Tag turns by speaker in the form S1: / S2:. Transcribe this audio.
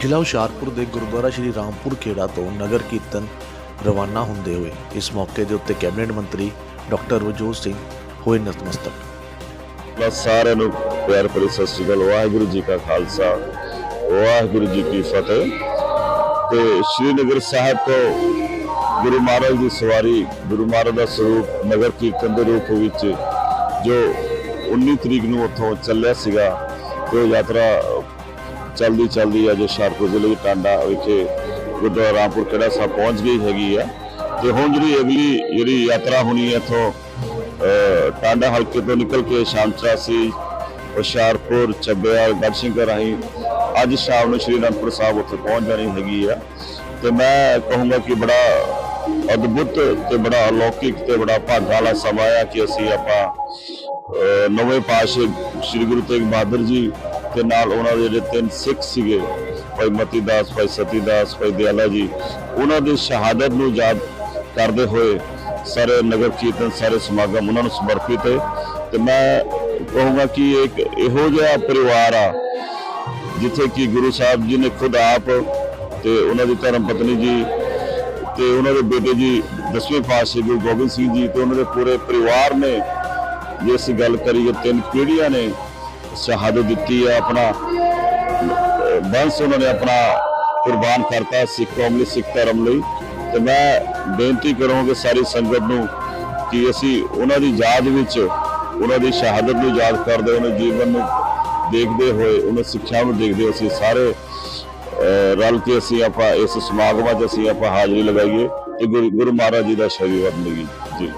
S1: ਜ਼ਿਲ੍ਹਾ ਹੁਸ਼ਿਆਰਪੁਰ ਦੇ ਗੁਰਦੁਆਰਾ ਸ਼੍ਰੀ ਰਾਮਪੁਰ ਖੇੜਾ ਤੋਂ ਨਗਰ ਕੀਰਤਨ ਰਵਾਨਾ ਹੁੰਦੇ ਹੋਏ ਇਸ ਮੌਕੇ ਦੇ ਉੱਤੇ ਕੈਬਨਿਟ ਮੰਤਰੀ ਡਾਕਟਰ ਵਜੋਤ ਸਿੰਘ ਹੋਏ ਨਤਮਸਤਕ।
S2: ਬਸ ਸਾਰਿਆਂ ਨੂੰ ਪਿਆਰ ਭਰੀ ਸਤਿ ਸ਼੍ਰੀ ਅਕਾਲ। ਵਾਹਿਗੁਰੂ ਜੀ ਕਾ ਖਾਲਸਾ, ਵਾਹਿਗੁਰੂ ਜੀ ਕੀ ਫਤਿਹ। ਤੇ ਸ਼੍ਰੀਨਗਰ ਸਾਹਿਬ ਤੋਂ ਗੁਰੂ ਮਹਾਰਾਜ ਦੀ ਸਵਾਰੀ, ਗੁਰੂ ਮਹਾਰਾਜ ਦਾ ਸਰੂਪ ਨਗਰ ਕੀਰਤਨ ਦੇ ਰੂਪ ਵਿੱਚ ਜੋ 19 ਤਰੀਕ ਨੂੰ ਉੱਥੋਂ ਚੱਲਿਆ ਸੀਗਾ, ਤੇ ਯਾਤਰਾ ਚਲਦੀ ਚਲਦੀ ਅੱਜ ਹੁਸ਼ਿਆਰਪੁਰ ਜ਼ਿਲ੍ਹੇ ਦੇ ਟਾਂਡਾ ਵਿਖੇ ਗੁਰਦੁਆਰਾ ਰਾਮਪੁਰ ਕਿਹੜਾ ਸਾਹਿਬ ਪਹੁੰਚ ਗਈ ਹੈਗੀ ਆ। ਤੇ ਹੁਣ ਜਿਹੜੀ ਅਗਲੀ ਜਿਹੜੀ ਯਾਤਰਾ ਹੋਣੀ ਹੈ ਇੱਥੋਂ ਟਾਂਡਾ ਹਲਕੇ ਤੋਂ ਨਿਕਲ ਕੇ ਸ਼ਾਮ ਚਰਾਸੀ, ਹੁਸ਼ਿਆਰਪੁਰ, ਚੱਬੇਵਾਲ, ਗੜਸ਼ੰਕਰ ਰਾਹੀਂ ਅੱਜ ਸ਼ਾਮ ਨੂੰ ਸ਼੍ਰੀ ਅਨੰਦਪੁਰ ਸਾਹਿਬ ਉੱਥੇ ਪਹੁੰਚ ਜਾਣੀ ਹੈਗੀ ਆ। ਤੇ ਮੈਂ ਕਹੂੰਗਾ ਕਿ ਬੜਾ ਅਦਭੁਤ ਤੇ ਬੜਾ ਅਲੌਕਿਕ ਤੇ ਬੜਾ ਭਾਗਾਂ ਵਾਲਾ ਸਮਾਂ ਆ ਕਿ ਅਸੀਂ ਆਪਾਂ ਨਵੇਂ ਪਾਤਸ਼ਾਹ ਸ੍ਰੀ ਗੁਰੂ ਤੇਗ ਬਹਾਦਰ ਜੀ ਤੇ ਨਾਲ ਉਹਨਾਂ ਦੇ ਜਿਹੜੇ ਤਿੰਨ ਸਿੱਖ ਸੀਗੇ, ਭਾਈ ਮਤੀ ਦਾਸ ਭਾਈ ਸਤੀ ਦਾਸ ਭਾਈ ਦਿਆਲਾ ਜੀ, ਉਹਨਾਂ ਦੀ ਸ਼ਹਾਦਤ ਨੂੰ ਯਾਦ ਕਰਦੇ ਹੋਏ ਸਾਰੇ ਨਗਰ ਕੀਰਤਨ, ਸਾਰੇ ਸਮਾਗਮ ਉਹਨਾਂ ਨੂੰ ਸਮਰਪਿਤ ਹੈ ਤੇ ਮੈਂ ਕਹੂੰਗਾ ਕਿ ਇੱਕ ਇਹੋ ਜਿਹਾ ਪਰਿਵਾਰ ਆ, ਜਿੱਥੇ ਕਿ ਗੁਰੂ ਸਾਹਿਬ ਜੀ ਨੇ ਖੁਦ ਆਪ ਤੇ ਉਹਨਾਂ ਦੀ ਧਰਮ ਪਤਨੀ ਜੀ ਤੇ ਉਹਨਾਂ ਦੇ ਬੇਟੇ ਜੀ, ਦਸਵੇਂ ਪਾਤਸ਼ਾਹ ਗੁਰੂ ਗੋਬਿੰਦ ਸਿੰਘ ਜੀ ਤੇ ਉਹਨਾਂ ਦੇ ਪੂਰੇ ਪਰਿਵਾਰ ਨੇ ਜੇ ਅਸੀਂ ਗੱਲ ਕਰੀਏ, ਤਿੰਨ ਪੀੜ੍ਹੀਆਂ ਨੇ ਸ਼ਹਾਦਤ ਦਿੱਤੀ ਹੈ, ਆਪਣਾ ਬੰਸ ਉਹਨਾਂ ਨੇ ਆਪਣਾ ਕੁਰਬਾਨ ਕਰਤਾ ਸਿੱਖ, ਕੌਮ ਲਈ ਸਿੱਖ ਧਰਮ ਲਈ, ਤੇ ਮੈਂ ਬੇਨਤੀ ਕਰਾਂਗਾ ਸਾਰੀ ਸੰਗਤ ਨੂੰ ਕਿ ਅਸੀਂ ਉਹਨਾਂ ਦੀ ਯਾਦ ਵਿੱਚ, ਉਹਨਾਂ ਦੀ ਸ਼ਹਾਦਤ ਨੂੰ ਯਾਦ ਕਰਦੇ ਉਹਨਾਂ ਦੇ ਜੀਵਨ ਨੂੰ ਦੇਖਦੇ ਹੋਏ, ਉਹਨਾਂ ਸਿੱਖਿਆ ਨੂੰ ਦੇਖਦੇ ਹੋਏ ਅਸੀਂ ਸਾਰੇ ਰਲ ਕੇ ਅਸੀਂ ਆਪਾਂ ਇਸ ਸਮਾਗਮਾਂ 'ਚ ਅਸੀਂ ਆਪਾਂ ਹਾਜ਼ਰੀ ਲਗਾਈਏ ਤੇ ਗੁਰੂ ਗੁਰੂ ਮਹਾਰਾਜ ਜੀ ਦਾ ਸ਼ਰੀਰ ਬਣ ਜੀ।